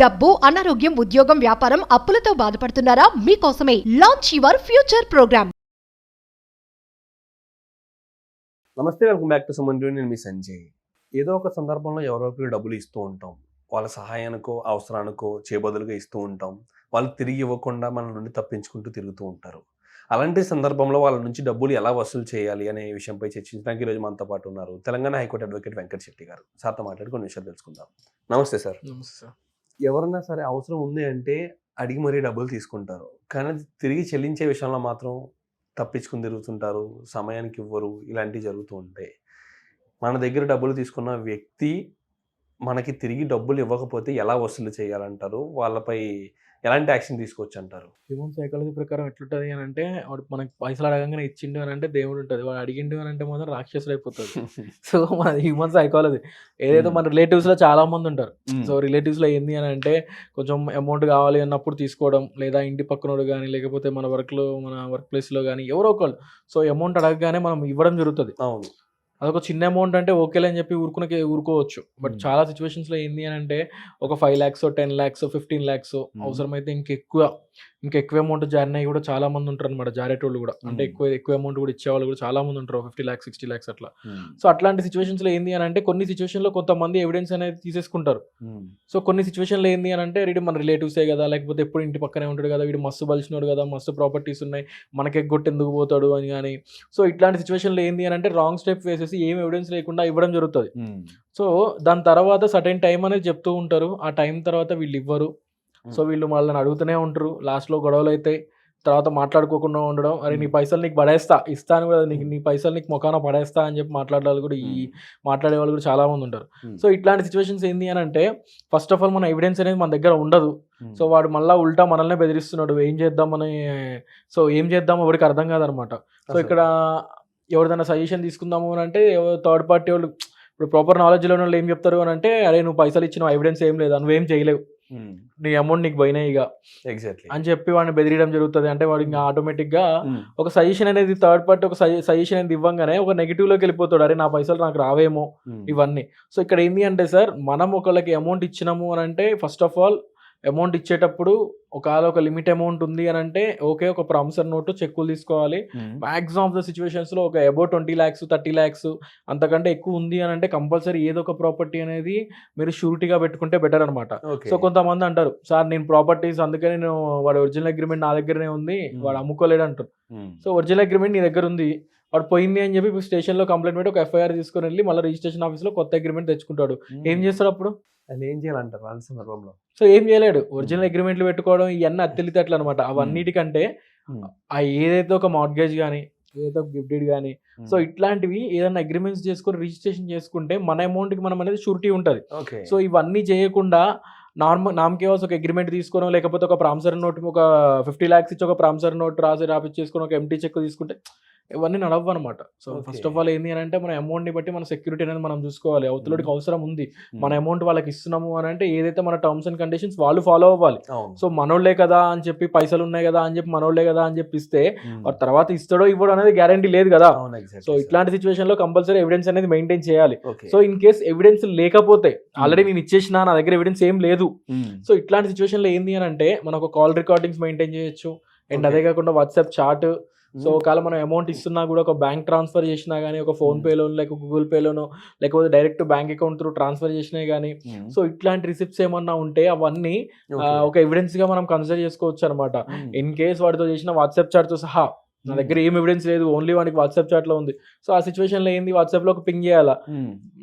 డబ్బు అనారోగ్యం ఉద్యోగం వ్యాపారం అప్పులతో బాధపడుతున్నారా? మీకోసమే లాంచ్ యువర్ ఫ్యూచర్ ప్రోగ్రామ్ నమస్తే వెల్కమ్ బ్యాక్ టు సుమన్ డ్యూ నేను మీ సంజయ్. ఏదో ఒక సందర్భంలో ఎవరో ఒకరికి డబ్బులు ఇస్తూ ఉంటాం. వాళ్ళ సహాయానికో అవసరానికో చేబదులుగా ఇస్తూ ఉంటాం. వాళ్ళు తిరిగి ఇవ్వకుండా మన నుండి తప్పించుకుంటూ తిరుగుతూ ఉంటారు. అలాంటి సందర్భంలో వాళ్ళ నుంచి డబ్బులు ఎలా వసూలు చేయాలి అనే విషయంపై చర్చించడానికి ఈరోజు మనతో పాటు ఉన్నారు Telangana high court advocate Venkata Setty garu. సార్తో మాట్లాడి కొన్ని విషయాలు తెలుసుకుందాం. నమస్తే సార్. నమస్తే సార్. ఎవరన్నా సరే అవసరం ఉంది అంటే అడిగి మరీ డబ్బులు తీసుకుంటారు. కానీ తిరిగి చెల్లించే విషయంలో మాత్రం తప్పించుకుని తిరుగుతుంటారు. సమయానికి ఇవ్వరు. ఇలాంటివి జరుగుతూ ఉంటాయి. మన దగ్గర డబ్బులు తీసుకున్న వ్యక్తి మనకి తిరిగి డబ్బులు ఇవ్వకపోతే ఎలా వసూలు చేయాలంటారు? వాళ్ళపై ఎలాంటి యాక్షన్ తీసుకోవచ్చు అంటారు హ్యూమన్ సైకాలజీ ప్రకారం ఎట్లుంటది అని అంటే వాడు మనకి పైసలు అడగంగానే ఇచ్చిండు అని అంటే దేవుడు ఉంటుంది. వాడు అడిగిండు అని అంటే మాత్రం రాక్షసుడు అయిపోతుంది సో మన హ్యూమన్ సైకాలజీ ఏదైతే మన రిలేటివ్స్లో చాలా మంది ఉంటారు. సో రిలేటివ్స్లో ఏంది అని అంటే కొంచెం అమౌంట్ కావాలి అన్నప్పుడు తీసుకోవడం లేదా ఇంటి పక్కనోడు కానీ లేకపోతే మన వర్క్లో మన వర్క్ ప్లేస్లో కానీ ఎవరో ఒకళ్ళు. సో అమౌంట్ అడగగానే మనం ఇవ్వడం జరుగుతుంది. అవును. అదొక చిన్న అమౌంట్ అంటే ఓకేలే అని చెప్పి ఊరుకునే ఊరుకోవచ్చు బట్ Hmm. చాలా సిచ్యువేషన్స్లో ఏంది అని అంటే ఒక five lakhs ten lakhs fifteen lakhs అవసరమైతే ఇంకెక్కువ ఇంకా ఎక్కువ అమౌంట్ జారిన కూడా చాలా మంది ఉంటారు అనమాట జారేటోళ్ళు కూడా. అంటే Hmm. ఎక్కువ ఎక్కువ అమౌంట్ కూడా ఇచ్చేవాళ్ళు కూడా చాలా మంది ఉంటారు ఫిఫ్టీ ల్యాక్స్ సిక్స్టీ ల్యాక్స్ అట్లా. సో అట్లాంటి సిచ్యువేషన్స్లో ఏంది అని అంటే కొన్ని సిచ్యువేషన్లో కొంతమంది ఎవిడెన్స్ అనేది తీసేసుకుంటారు. సో కొన్ని సిచ్యువేషన్లో ఏంది అని అంటే వీడు మన రిలేటివ్సే కదా లేకపోతే ఎప్పుడు ఇంటి పక్కనే ఉంటాడు కదా వీడు మస్తు బలిసినాడు కదా మస్తు ప్రాపర్టీస్ ఉన్నాయి మనకి ఎగ్గొట్టి ఎందుకు పోతాడు అని కానీ. సో ఇట్లాంటి సిచ్యువేషన్లో ఏంది అని అంటే రాంగ్ స్టెప్ వేసేసి ఏం ఎవిడెన్స్ లేకుండా ఇవ్వడం జరుగుతుంది. సో దాని తర్వాత సటైన్ టైం అనేది చెప్తూ ఉంటారు ఆ టైం తర్వాత వీళ్ళు ఇవ్వరు. సో వీళ్ళు వాళ్ళని అడుగుతూనే ఉంటారు. లాస్ట్లో గొడవలు అవుతాయి తర్వాత మాట్లాడుకోకుండా ఉండడం అరే నీ పైసలు నీకు పడేస్తా ఇస్తాను కూడా నీకు నీ పైసలు నీకు మొఖాన పడేస్తా అని చెప్పి మాట్లాడాలి కూడా ఈ మాట్లాడే వాళ్ళు కూడా చాలా మంది ఉంటారు. సో ఇట్లాంటి సిచ్యువేషన్స్ ఏంటి అని అంటే ఫస్ట్ ఆఫ్ ఆల్ మన ఎవిడెన్స్ అనేది మన దగ్గర ఉండదు. సో వాడు మళ్ళీ ఉల్టా మనల్నే బెదిరిస్తున్నాడు. ఏం చేద్దామని సో ఏం చేద్దాం ఎవరికి అర్థం కాదనమాట. సో ఇక్కడ ఎవరిదైనా సజెషన్ తీసుకుందాము అని అంటే థర్డ్ పార్టీ వాళ్ళు ఇప్పుడు ప్రాపర్ నాలెడ్జ్లో ఉన్న వాళ్ళు ఏం చెప్తారు అని అంటే అరే నువ్వు పైసలు ఇచ్చిన ఎవిడెన్స్ ఏం లేదు నువ్వేం చేయలేవు. నీ అమౌంట్ నీకు పోయినాయి ఇక ఎగ్జాక్ట్లీ అని చెప్పి వాడిని బెదిరియడం జరుగుతుంది. అంటే వాడు ఇంకా ఆటోమేటిక్గా ఒక సజెషన్ అనేది థర్డ్ పార్టీ ఒక సజెషన్ అనేది ఇవ్వంగానే ఒక నెగిటివ్లోకి వెళ్ళిపోతాడు. అరే నా పైసలు నాకు రావేమో ఇవన్నీ. సో ఇక్కడ ఏంటి అంటే సార్ మనం ఒకళ్ళకి అమౌంట్ ఇచ్చినాము అని అంటే ఫస్ట్ ఆఫ్ ఆల్ అమౌంట్ ఇచ్చేటప్పుడు ఒకవేళ ఒక లిమిట్ అమౌంట్ ఉంది అని అంటే ఓకే ఒక ప్రామిసర్ నోటు చెక్కులు తీసుకోవాలి. మ్యాక్సిమం ఆఫ్ ద సిచ్యువేషన్స్లో ఒక about twenty lakhs thirty lakhs అంతకంటే ఎక్కువ ఉంది అని అంటే కంపల్సరీ ఏదో ఒక ప్రాపర్టీ అనేది మీరు షూరిటీగా పెట్టుకుంటే బెటర్ అనమాట సో కొంతమంది అంటారు సార్ నేను ప్రాపర్టీస్ అందుకే నేను వాడు ఒరిజినల్ అగ్రిమెంట్ నా దగ్గరనే ఉంది వాడు అమ్ముకోలేడు అంటారు. సో ఒరిజినల్ అగ్రిమెంట్ నీ దగ్గర ఉంది వాడు పోయింది అని చెప్పి స్టేషన్లో కంప్లైంట్ పెట్టి ఒక ఎఫ్ఐఆర్ తీసుకొని వెళ్ళి మళ్ళీ రిజిస్ట్రేషన్ ఆఫీస్లో కొత్త అగ్రిమెంట్ తెచ్చుకుంటాడు. ఏం చేస్తాడు అప్పుడు? అది ఏం చేయాలంటారు అలాంటి సందర్భంలో? సో ఏం చేయలేడు. ఒరిజినల్ అగ్రిమెంట్లు పెట్టుకోవడం ఇవన్నీ అత్తెలితట్లు అనమాట అవన్నిటికంటే ఆ ఏదైతే ఒక మార్గేజ్ కానీ ఏదైతే ఒక గిఫ్టెడ్ కానీ సో ఇట్లాంటివి ఏదైనా అగ్రిమెంట్స్ చేసుకొని రిజిస్ట్రేషన్ చేసుకుంటే మన అమౌంట్కి మనం అనేది షూరిటీ ఉంటుంది. ఓకే. సో ఇవన్నీ చేయకుండా నార్మల్ నామకే ఒక అగ్రిమెంట్ తీసుకోవడం లేకపోతే ఒక ప్రామిసర్ నోట్ ఒక ఫిఫ్టీ ల్యాక్స్ ఇచ్చి ఒక ప్రామిసర్ నోట్ రాసి రాపిచ్చేసుకొని ఒక ఎంటీ చెక్ తీసుకుంటే ఇవన్నీ నడవు అనమాట సో. ఫస్ట్ ఆఫ్ ఆల్ ఏంటి అని అంటే మన అమౌంట్ని బట్టి మన సెక్యూరిటీ అనేది మనం చూసుకోవాలి. అవతలడికి అవసరం ఉంది. మన అమౌంట్ వాళ్ళకి ఇస్తున్నాము అని అంటే ఏదైతే మన టర్మ్స్ అండ్ కండిషన్స్ వాళ్ళు ఫాలో అవ్వాలి. సో మనోళ్ళే కదా అని చెప్పి పైసలు ఉన్నాయి కదా అని చెప్పి మనోళ్ళే కదా అని చెప్పి ఇస్తే తర్వాత ఇస్తాడో ఇవ్వడో అనేది గ్యారంటీ లేదు కదా. సో ఇట్లాంటి సిచ్యువేషన్లో కంపల్సరీ ఎవిడెన్స్ అనేది మెయింటైన్ చేయాలి. సో ఇన్ కేస్ ఎవిడెన్స్ లేకపోతే ఆల్రెడీ నేను ఇచ్చేసిన నా దగ్గర ఎవిడెన్స్ ఏం లేదు. సో ఇట్లాంటి సిచ్యువేషన్లో ఏంది అని అంటే మనం ఒక కాల్ రికార్డింగ్స్ మెయింటైన్ చేయొచ్చు. అండ్. అదే కాకుండా వాట్సాప్ చాట్ సో ఒకవేళ మనం అమౌంట్ ఇస్తున్నా కూడా ఒక బ్యాంక్ ట్రాన్స్ఫర్ చేసినా కానీ ఒక ఫోన్ Hmm. పేలోనో లేక గూగుల్ పేలోనో లేకపోతే direct bank account through transfer చేసినా కానీ సో ఇట్లాంటి రిసిప్ట్స్ ఏమన్నా ఉంటే అవన్నీ ఒక ఎవిడెన్స్గా మనం కన్సిడర్ చేసుకోవచ్చు అనమాట ఇన్ కేస్ వాడితో చేసిన వాట్సాప్ చాట్తో సహా నా Hmm. దగ్గర ఏం ఎవిడెన్స్ లేదు ఓన్లీ వాడికి వాట్సాప్ చాట్లో ఉంది. సో ఆ సిచ్యువేషన్లో ఏంది? వాట్సాప్లో ఒక పింగ్ చేయాలా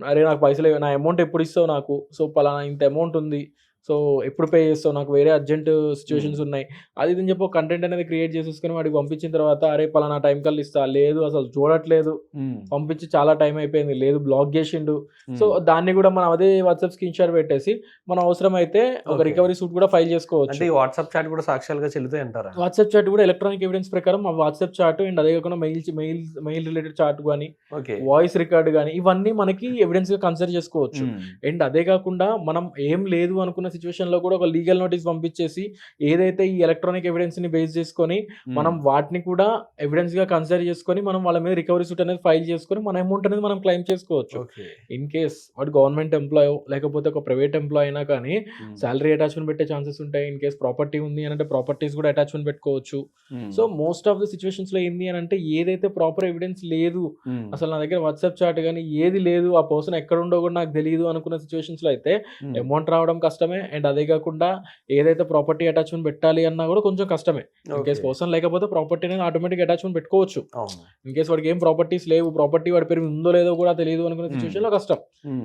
అరే నాకు పైసలు నా అమౌంట్ ఎప్పుడు ఇస్తావు నాకు? సో పలానా ఇంత అమౌంట్ ఉంది. సో ఎప్పుడు పే చేస్తావు? నాకు వేరే అర్జెంట్ సిచ్యువేషన్స్ ఉన్నాయి. అది ఇది చెప్పి కంటెంట్ అనేది క్రియేట్ చేసేసుకొని వాడికి పంపించిన తర్వాత అరే పలానా టైం కల్లా ఇస్తా. లేదు అసలు చూడట్లేదు. పంపించి చాలా టైం అయిపోయింది. లేదు బ్లాక్ చేసిండు. సో దాన్ని కూడా మనం అదే వాట్సాప్ స్క్రీన్ షాట్ పెట్టేసి మనం అవసరం అయితే ఒక. రికవరీ సూట్ కూడా ఫైల్ చేసుకోవచ్చు. వాట్సాప్ చాట్ కూడా సాక్ష్యాలుగా చెల్లుతాయి అంటారా? వాట్సాప్ చాట్ కూడా ఎలక్ట్రానిక్ ఎవిడెన్స్ ప్రకారం ఆ వాట్సాప్ చాట్ అండ్ అదే కాకుండా mail mail mail related chat కానీ వాయిస్ రికార్డ్ కానీ ఇవన్నీ మనకి ఎవిడెన్స్గా కన్సిడర్ చేసుకోవచ్చు. అండ్ అదే కాకుండా మనం ఏం లేదు అనుకున్న సిచ్యువేషన్లో కూడా ఒక లీగల్ నోటీస్ పంపించేసి ఏదైతే ఈ ఎలక్ట్రానిక్ ఎవిడెన్స్ని బేస్ చేసుకొని మనం వాటిని కూడా ఎవిడెన్స్గా కన్సిడర్ చేసుకొని మనం వాళ్ళ మీద రికవరీ సూట్ అనేది ఫైల్ చేసుకొని మన అమౌంట్ అనేది మనం క్లెయిమ్ చేసుకోవచ్చు. ఇన్ కేస్ వాడు గవర్నమెంట్ ఎంప్లాయ్ లేకపోతే ఒక ప్రైవేట్ ఎంప్లాయ్ అయినా కానీ శాలరీ అటాచ్మెంట్ పెట్టే ఛాన్సెస్ ఉంటాయి. ఇన్ కేస్ ప్రాపర్టీ ఉంది అని అంటే ప్రాపర్టీస్ కూడా అటాచ్మెంట్ పెట్టుకోవచ్చు. సో మోస్ట్ ఆఫ్ ది సిచ్యువేషన్స్లో ఏంది అని అంటే ఏదైతే ప్రాపర్ ఎవిడెన్స్ లేదు అసలు నా దగ్గర వాట్సాప్ చాట్ కానీ ఏది లేదు ఆ పర్సన్ ఎక్కడ ఉండో కూడా నాకు తెలియదు అనుకున్న సిచ్యువేషన్స్లో అయితే అమౌంట్ రావడం కష్టమే. అండ్ అదే కాకుండా ఏదైతే ప్రాపర్టీ అటాచ్మెంట్ పెట్టాలి అన్నా కూడా కొంచెం కష్టమే. ఇన్ కేస్ పర్సన్ లేకపోతే ప్రాపర్టీ అనేది ఆటోమేటిక్ అటాచ్మెంట్ పెట్టుకోవచ్చు. ఇన్ కేస్ వాడికి ఏం ప్రాపర్టీస్ లేవు ప్రాపర్టీ వాడి పేరు ఉందో లేదో కూడా తెలియదు అనుకున్న Hmm. సిచ్యువేషన్లో కష్టం.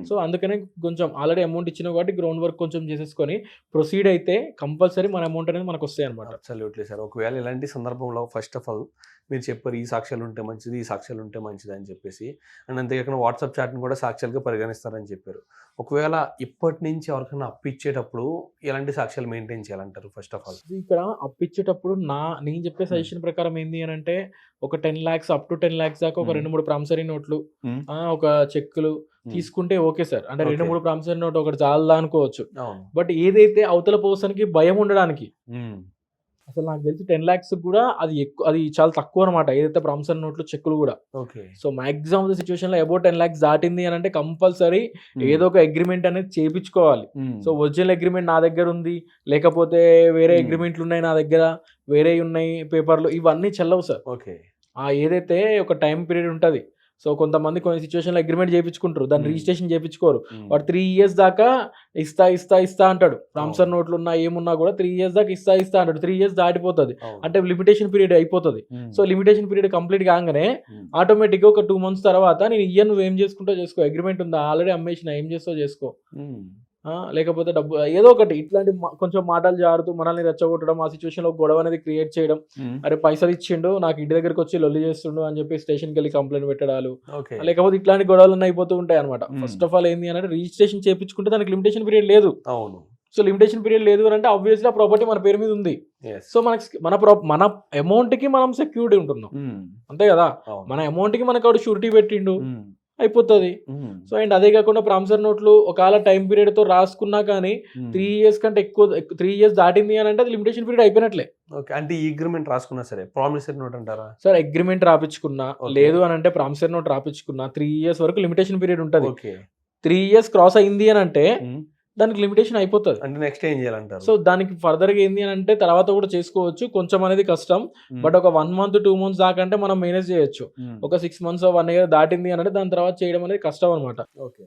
సో అందుకనే కొంచెం ఆల్రెడీ అమౌంట్ ఇచ్చిన కాబట్టి గ్రౌండ్ వర్క్ కొంచెం చేసేసుకొని ప్రొసీడ్ అయితే కంపల్సరీ మన అమౌంట్ అనేది మనకు వస్తాయి అనమాట అబ్సల్యూట్లీ సార్ ఒకవేళ ఇలాంటి సందర్భంలో ఫస్ట్ ఆఫ్ ఆల్ మీరు చెప్పారు ఈ సాక్ష్యాలు ఉంటే మంచిది ఈ సాక్ష్యాలు ఉంటే మంచిది అని చెప్పేసి. అండ్ అంతేకాకుండా వాట్సాప్ చాట్ని కూడా సాక్ష్యాలుగా పరిగణిస్తారని చెప్పారు. ఒకవేళ ఇప్పటి నుంచి ఎవరికైనా అప్పు ఇచ్చేటప్పుడు ఎలాంటి సాక్ష్యాలు మెయింటైన్ చేయాలంటారు ఫస్ట్ ఆఫ్ ఆల్ ఇక్కడ అప్పిచ్చేటప్పుడు నా నేను చెప్పే సజెషన్ ప్రకారం ఏంది అని అంటే ఒక ten lakhs up to ten lakhs దాకా ఒక Hmm. రెండు మూడు ప్రామిసరీ నోట్లు Hmm. ఒక చెక్కులు తీసుకుంటే ఓకే సార్. అంటే రెండు. మూడు ప్రామిసరీ నోట్ ఒకటి చాలదా అనుకోవచ్చు. బట్ ఏదైతే అవతల పర్సన్కి భయం ఉండడానికి అసలు నాకు తెలిసి టెన్ లాక్స్ కూడా అది ఎక్కువ అది చాలా తక్కువ అనమాట ఏదైతే ప్రామిసరీ నోట్లు చెక్కులు కూడా. Okay. So maximum of the సిచ్యువేషన్లో అబౌట్ టెన్ లాక్స్ దాటింది అని అంటే కంపల్సరీ ఏదో ఒక అగ్రిమెంట్ అనేది చేపించుకోవాలి. సో ఒరిజినల్ అగ్రిమెంట్ నా దగ్గర ఉంది. లేకపోతే వేరే Hmm. అగ్రిమెంట్లు ఉన్నాయి నా దగ్గర. వేరే ఉన్నాయి పేపర్లు ఇవన్నీ చెల్లవు సార్ ఓకే. ఆ ఏదైతే ఒక టైం పీరియడ్ ఉంటుంది సో కొంతమంది కొన్ని సిచ్యువేషన్లో అగ్రిమెంట్ చేయించుకుంటారు. దాన్ని Hmm. రిజిస్ట్రేషన్ చేయించుకోరు. వాడు త్రీ ఇయర్స్ దాకా ఇస్తా ఇస్తా ఇస్తా అంటాడు. ప్రామిసర్ నోట్లు ఉన్నా ఏమున్నా కూడా త్రీ ఇయర్స్ దాకా ఇస్తా ఇస్తా అంటాడు. త్రీ ఇయర్స్ దాటిపోతుంది. అంటే లిమిటేషన్ పీరియడ్ అయిపోతుంది. సో లిమిటేషన్ పీరియడ్ కంప్లీట్ కాగానే ఆటోమేటిక్గా ఒక టూ మంత్స్ తర్వాత నేను ఇయ్య నువ్వు ఏం చేసుకుంటావు చేసుకో. అగ్రిమెంట్ ఉందా? ఆల్రెడీ అమ్మేసిన. ఏం చేస్తావు చేసుకో. లేకపోతే డబ్బు ఏదో ఒకటి ఇట్లాంటి కొంచెం మాటలు జారుతూ మనల్ని రెచ్చగొట్టడం ఆ సిచ్యువేషన్లో గొడవ అనేది క్రియేట్ చేయడం. అరే పైసలు ఇచ్చిండు నాకు ఇంటి దగ్గరికి వచ్చి లొల్లి చేస్తుండు అని చెప్పి స్టేషన్కి వెళ్ళి కంప్లైంట్ పెట్టడాలు. లేకపోతే ఇట్లాంటి గొడవలు అయిపోతూ ఉంటాయి అనమాట. ఫస్ట్ ఆఫ్ ఆల్ ఏంది అంటే రిజిస్ట్రేషన్ చేయించుకుంటే దానికి లిమిటేషన్ పీరియడ్ లేదు. అవును. సో లిమిటేషన్ పీరియడ్ లేదు అని అంటే ఆబ్వియస్లీ ఆ ప్రాపర్టీ మన పేరు మీద ఉంది. సో మనకి మన ప్రా మన అమౌంట్కి మనం సెక్యూరిటీ ఉంటున్నాం. అంతే కదా? మన అమౌంట్కి మనకు షూరిటీ పెట్టిండు. అయిపోతుంది. సో అండ్ అదే కాకుండా ప్రామిసర్ నోట్లు ఒకవేళ టైం పీరియడ్తో రాసుకున్నా కానీ త్రీ ఇయర్స్ కంటే ఎక్కువ త్రీ ఇయర్స్ దాటింది అని అంటే అది లిమిటేషన్ పీరియడ్ అయిపోయినట్లే. ఓకే. అంటే ఈ అగ్రిమెంట్ రాసుకున్నా సరే ప్రామిసరీ నోట్ అంటారా? సార్ అగ్రిమెంట్ రాపించుకున్నా. లేదు అని అంటే ప్రామిసర్ నోట్ రాపించుకున్నా త్రీ ఇయర్స్ వరకు లిమిటేషన్ పీరియడ్ ఉంటుంది. ఓకే. త్రీ ఇయర్స్ క్రాస్ అయింది అని అంటే దానికి లిమిటేషన్ అయిపోతుంది. అంటే నెక్స్ట్ ఏం చేయాలంటారు? సో దానికి ఫర్దర్గా ఏంది అని అంటే తర్వాత కూడా చేసుకోవచ్చు కొంచెం అనేది కష్టం. బట్ ఒక వన్ మంత్ టూ మంత్స్ దాకా అంటే మనం మేనేజ్ చేయొచ్చు. ఒక సిక్స్ మంత్స్ వన్ ఇయర్ దాటింది అని అంటే దాని తర్వాత చేయడం అనేది కష్టం అనమాట ఓకే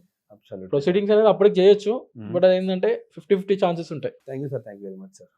ప్రొసీడింగ్స్ అనేది అప్పటికి చేయొచ్చు. బట్ అది ఏంటంటే ఫిఫ్టీ ఫిఫ్టీ ఛాన్సెస్ ఉంటాయి. Thank you sir thank you very much sir